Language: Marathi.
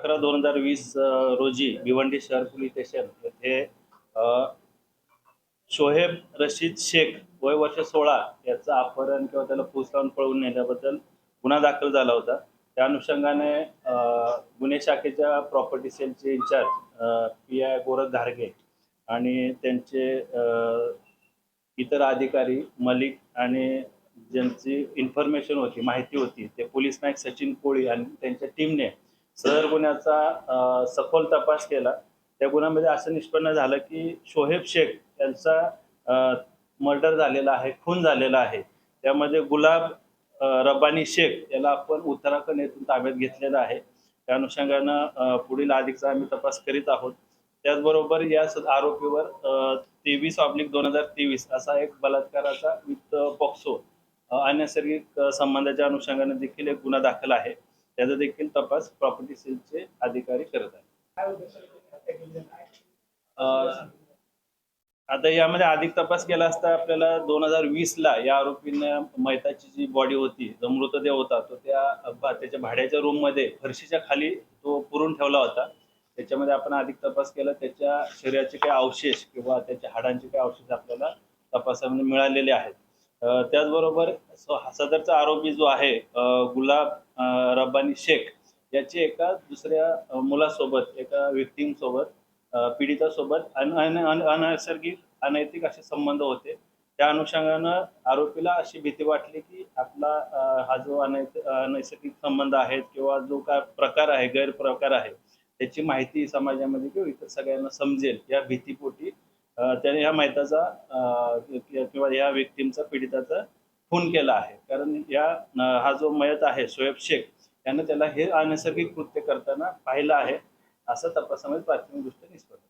अकरा दोन हजार वीस रोजी भिवंडी शहर पोलीस स्टेशन येथे शोहेब रशीद शेख वय वर्ष सोळा याचं अपहरण किंवा त्याला फूस लावून पळवून नेल्याबद्दल गुन्हा दाखल झाला होता. त्या अनुषंगाने गुन्हे शाखेच्या प्रॉपर्टी सेलचे इन्चार्ज पी आय गोरख घारगे आणि त्यांचे इतर अधिकारी मलिक आणि ज्यांची इन्फॉर्मेशन होती माहिती होती ते पोलीस नायक सचिन कोळी आणि त्यांच्या टीमने सदर गुन्ह्याचा सखोल तपास केला त्या गुन्ह्यामध्ये असं निष्पन्न झालं की शोहेब शेख यांचा मर्डर झालेला आहे खून झालेला आहे. त्यामध्ये गुलाब रब्बानी शेख याला आपण उत्तराखंड येथून ताब्यात घेतलेलं आहे. त्या अनुषंगानं पुढील अधिकचा आम्ही तपास करीत आहोत. त्याचबरोबर या आरोपीवर तेवीस ऑब्लिक दोन हजार तेवीस असा एक बलात्काराचा वित्त पॉक्सो अनैसर्गिक संबंधाच्या अनुषंगाने देखील एक गुन्हा दाखल आहे. त्याचा देखील तपास प्रॉपर्टी सेलचे अधिकारी करत आहेत. आता यामध्ये अधिक तपास केला असता आपल्याला दोन हजार वीस ला या आरोपीने मैताची जी बॉडी होती जो मृतदेह होता तो त्या त्याच्या भाड्याच्या रूममध्ये फरशीच्या खाली तो पुरून ठेवला होता. त्याच्यामध्ये आपण अधिक तपास केला त्याच्या शरीराचे काही अवशेष किंवा त्याच्या हाडांचे काही अवशेष आपल्याला तपासामध्ये मिळालेले आहेत. त्याचबरोबर सदरचा आरोपी जो आहे गुलाब रब्बानी शेख याची एका दुसऱ्या मुलासोबत एका व्यक्तींसोबत पीडितासोबत अन अन अन- अनैसर्गिक अनैतिक असे संबंध होते. त्या अनुषंगानं आरोपीला अशी भीती वाटली की आपला हा जो अनैत नैसर्गिक संबंध आहेत किंवा जो काय प्रकार आहे गैरप्रकार आहे त्याची माहिती समाजामध्ये किंवा इतर सगळ्यांना समजेल या भीतीपोटी त्याने या मैताचा किंवा या व्यक्तींचा पीडिताचा खून केला आहे. कारण या हा जो मयत आहे शोएब शेख यानं त्याला हे अनैसर्गिक कृत्य करताना पाहिलं आहे. असं तपासामध्ये प्राथमिकदृष्ट्या निष्पन्न